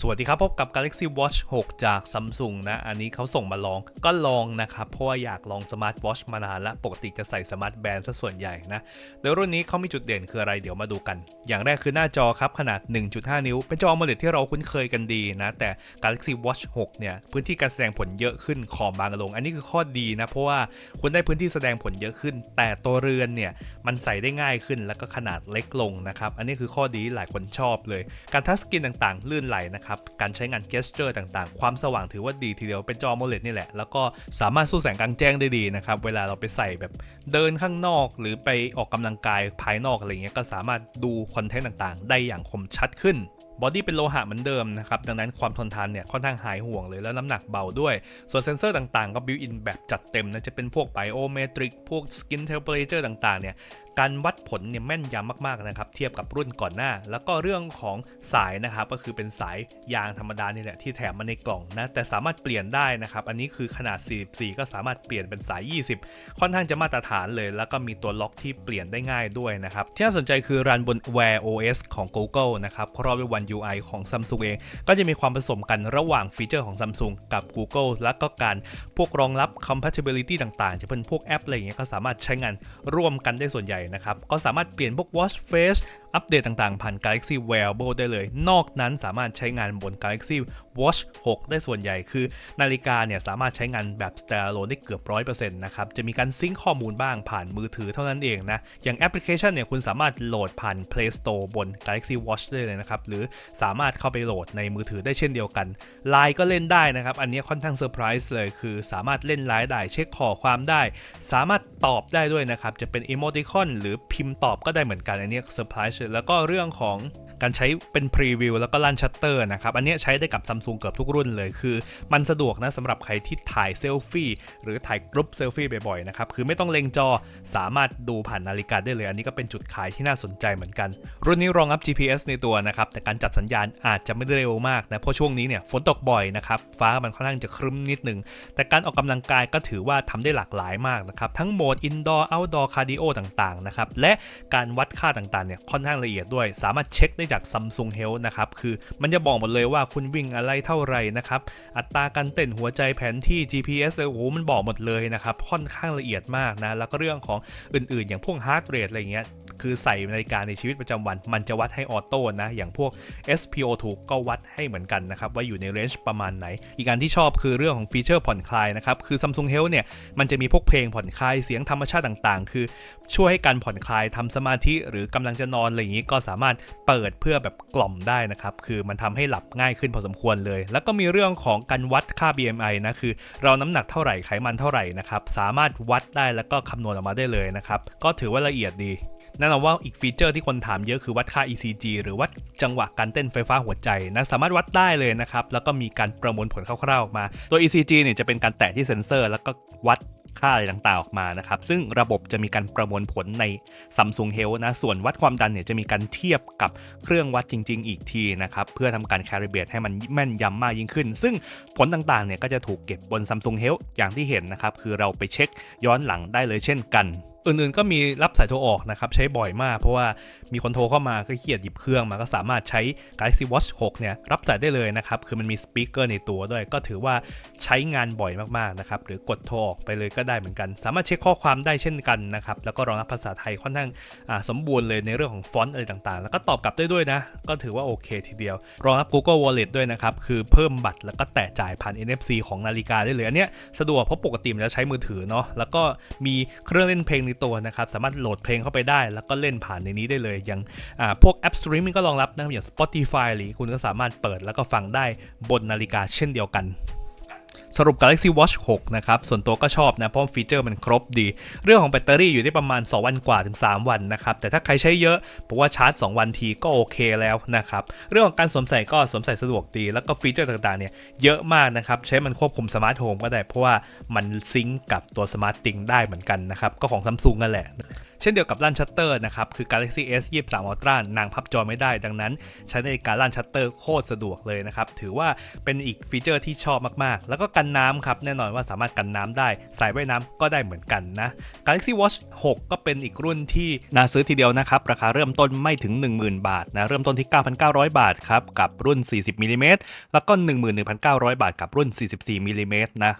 สวัสดีครับ พบกับ Galaxy Watch 6 จาก Samsung นะ อันนี้เขาส่งมาลองก็ลองนะครับ เพราะว่าอยากลอง Smart Watch มานานและปกติจะใส่ Smart Band ซะส่วนใหญ่นะ โดยรุ่นนี้เขามีจุดเด่นคืออะไรเดี๋ยวมาดูกัน อย่างแรกคือหน้าจอครับ ขนาด 1.5 นิ้ว เป็นจอ AMOLED ที่เราคุ้นเคยกันดีนะ แต่ Galaxy Watch 6 เนี่ย พื้นที่การแสดงผลเยอะขึ้นขอบบางลง อันนี้คือข้อดีนะ เพราะว่าคุณได้พื้นที่แสดงผลเยอะขึ้น แต่ตัวเรือนเนี่ยมันใส่ได้ง่ายขึ้นแล้วก็ขนาดเล็กลงนะครับอันนี้คือข้อดีหลายคนชอบเลย การทัชสกรีนต่างๆ ลื่นไหลนะครับ การใช้งาน gesture ต่างๆ ความสว่างถือว่าดีทีเดียวเป็นจอ AMOLED นี่แหละ แล้วก็สามารถสู้แสงกลางแจ้งได้ดีนะครับ เวลาเราไปใส่แบบเดินข้างนอกหรือไปออกกำลังกายภายนอกอะไรเงี้ยก็สามารถดูคอนเทนต์ต่างๆ ได้อย่างคมชัดขึ้นบอดี้เป็นโลหะเหมือนเดิมนะครับ ดังนั้นความทนทานเนี่ยค่อนข้างหายห่วงเลยแล้วน้ำหนักเบาด้วย ส่วนเซนเซอร์ต่างๆ ก็บิวอินแบบจัดเต็มนะ จะเป็นพวกไบโอเมตริก พวกสกินเทมเปอเรเจอร์ต่างๆ เนี่ย การวัดผลเนี่ยแม่นยำมากๆนะครับ เทียบกับรุ่นก่อนหน้า แล้วก็เรื่องของสายนะครับก็คือเป็นสายยางธรรมดานี่แหละที่แถมมาในกล่องนะแต่สามารถเปลี่ยนได้นะครับ อันนี้คือขนาด 44 ก็สามารถเปลี่ยนเป็นสาย 20 ค่อนข้างจะมาตรฐานเลย แล้วก็มีตัวล็อกที่เปลี่ยนได้ง่ายด้วยนะครับที่น่าสนใจคือรันบน Wear OS ของ Google นะครับครอบด้วย One UI ของ Samsung เอง ก็จะมีความผสมกันระหว่างฟีเจอร์ของ Samsung กับ Google แล้วก็การพวกรองรับ compatibility ต่างๆ จะเป็นพวกแอปอะไรอย่างเงี้ยก็สามารถใช้งานร่วมกันได้ส่วนใหญ่นะครับ ก็สามารถเปลี่ยนพวก watch face อัปเดตต่างๆ ผ่าน Galaxy Wearable ได้เลย นอกนั้นสามารถใช้งานบน Galaxy Watch 6 ได้ส่วนใหญ่คือ นาฬิกาเนี่ยสามารถใช้งานแบบ standalone ได้เกือบ 100%นะครับ จะมีการซิงค์ข้อมูลบ้างผ่านมือถือเท่านั้นเองนะ อย่างแอปพลิเคชันเนี่ยคุณสามารถโหลดผ่าน Play Store บน Galaxy Watch ได้เลยนะครับ หรือสามารถเข้าไปโหลดในมือถือได้เช่นเดียวกัน Line ก็เล่นได้นะครับ อันนี้ค่อนข้างเซอร์ไพรส์เลย คือสามารถเล่นไลน์ได้ เช็คข้อความได้ สามารถตอบได้ด้วยนะครับ จะเป็น emoticon หรือพิมพ์ตอบก็ได้เหมือนกันอันนี้เซอร์ไพรส์แล้วก็เรื่องของการใช้เป็นพรีวิวแล้วก็ลั่นชัตเตอร์นะครับ อันนี้ใช้ได้กับ Samsung เกือบทุกรุ่นเลย คือมันสะดวกนะสำหรับใครที่ถ่ายเซลฟี่หรือถ่ายกรุ๊ปเซลฟี่บ่อยๆนะครับ คือไม่ต้องเล็งจอสามารถดูผ่านนาฬิกาได้เลย อันนี้ก็เป็นจุดขายที่น่าสนใจเหมือนกัน รุ่นนี้รองรับ GPS ในตัวนะครับ แต่การจับสัญญาณอาจจะไม่ได้เร็วมากนะเพราะช่วงนี้เนี่ยฝนตกบ่อยนะครับฟ้ามันค่อนข้างจะครึ้มนิดนึงแต่การออกกำลังกายก็ถือว่าทำได้หลากหลายมากนะครับทั้งโหมด indoor outdoor cardio ต่างๆนะครับและการวัดค่าต่างๆเนี่ยค่อนข้างละเอียดด้วย สามารถเช็คได้จาก Samsung Health นะครับคือมันจะบอกหมดเลยว่าคุณวิ่งอะไรเท่าไหร่นะครับอัตราการเต้นหัวใจแผนที่ GPS โอ้โหมันบอกหมดเลยนะครับค่อนข้างละเอียดมากนะแล้วก็เรื่องของอื่นๆ อย่างพวกฮาร์ดเรทอะไรเงี้ย คือใส่นาฬิกาในชีวิตประจำวัน มันจะวัดให้ออโต้นะ อย่างพวก SPO2 ก็วัดให้เหมือนกันนะครับ ว่าอยู่ในเรนจ์ประมาณไหน อีกการที่ชอบคือเรื่องของฟีเจอร์ผ่อนคลายนะครับ คือ Samsung Health เนี่ย มันจะมีพวกเพลงผ่อนคลายเสียงธรรมชาติต่างๆ คือช่วยให้การผ่อนคลายทำสมาธิ หรือกำลังจะนอนอะไรอย่างนี้ก็สามารถเปิดเพื่อแบบกล่อมได้นะครับคือมันทำให้หลับง่ายขึ้นพอสมควรเลย แล้วก็มีเรื่องของการวัดค่า BMI นะคือ เราน้ำหนักเท่าไหร่ไขมันเท่าไหร่นะครับสามารถวัดได้แล้วก็คำนวณออกมาได้เลยนะครับก็ถือว่าละเอียดดี แน่นอนว่าอีกฟีเจอร์ที่คนถามเยอะคือวัดค่า ECG หรือวัดจังหวะการเต้นไฟฟ้าหัวใจนะสามารถวัดได้เลยนะครับ แล้วก็มีการประมวลผลคร่าวๆออกมา ตัว ECG เนี่ยจะเป็นการแตะที่เซ็นเซอร์ แล้วก็วัดค่าอะไรต่างๆออกมานะครับ ซึ่งระบบจะมีการประมวลผลใน Samsung Health นะ ส่วนวัดความดันเนี่ยจะมีการเทียบกับเครื่องวัดจริง ๆ อีกทีนะครับ เพื่อทำการ calibrate ให้มันแม่นยำมากยิ่งขึ้น ซึ่งผลต่างๆเนี่ยก็จะถูกเก็บบน Samsung Health อย่างที่เห็นนะครับ คือเราไปเช็คย้อนหลังได้เลยเช่นกัน อื่นๆก็มีรับสายโทรออกนะครับ ใช้บ่อยมาก เพราะว่ามีคนโทรเข้ามาก็เครียดหยิบเครื่องมาก็สามารถใช้ Galaxy Watch 6 เนี่ย รับสายได้เลยนะครับ คือมันมีสปีกเกอร์ในตัวด้วย ก็ถือว่าใช้งานบ่อยมากๆนะครับ หรือกดโทรออกไปเลยก็ได้เหมือนกัน สามารถเช็คข้อความได้เช่นกันนะครับ แล้วก็รองรับภาษาไทยค่อนข้างสมบูรณ์เลยในเรื่องของฟอนต์อะไรต่างๆ แล้วก็ตอบกลับได้ด้วยนะ ก็ถือว่าโอเคทีเดียว รองรับ Google Wallet ด้วยนะครับ คือเพิ่มบัตรแล้วก็แตะจ่ายผ่าน NFC ของนาฬิกาได้เลย อันเนี้ยสะดวกเพราะปกติมันจะใช้มือถือเนาะ แล้วก็มีเครื่องเล่นเพลงในตัวนะครับ สามารถโหลดเพลงเข้าไปได้ แล้วก็เล่นผ่านในนี้ได้เลย อย่างพวกแอปสตรีมมิ่งก็รองรับนะครับอย่าง Spotify หรือคุณก็สามารถเปิดแล้วก็ฟังได้บนนาฬิกาเช่นเดียวกัน สรุป Galaxy Watch 6 นะครับ ส่วนตัวก็ชอบนะ เพราะฟีเจอร์มันครบดี เรื่องของแบตเตอรี่อยู่ได้ประมาณ 2 วันกว่าถึง 3 วันนะครับ แต่ถ้าใครใช้เยอะผมว่าชาร์จ 2 วันทีก็โอเคแล้วนะครับ เรื่องของการสวมใส่ก็สวมใส่สะดวกดี แล้วก็ฟีเจอร์ต่างๆเนี่ยเยอะมากนะครับ ใช้มันควบคุมสมาร์ทโฮมก็ได้ เพราะว่ามันซิงก์กับตัวสมาร์ทติงได้เหมือนกันนะครับ ก็ของ Samsung นั่นแหละ ช่นเดียวกับลั่นชัตเตอร์นะครับ คือ Galaxy S 23 Ultra นางพับจอไม่ได้ ดังนั้น ใช้ในการลั่นชัตเตอร์โคตรสะดวกเลยนะครับ ถือว่าเป็นอีกฟีเจอร์ที่ชอบมากๆ แล้วก็กันน้ำครับ แน่นอนว่าสามารถกันน้ำได้ สายว่ายน้ำก็ได้เหมือนกันนะ Galaxy Watch 6 ก็เป็นอีกรุ่นที่น่าซื้อทีเดียวนะครับ ราคาเริ่มต้นไม่ถึง 10,000 บาทนะ เริ่มต้นที่ 9,900 บาทครับ กับรุ่น 40มิลลิเมตรแล้วก็ 11,900 บาทกับรุ่น 44มิลลิเมตรนะ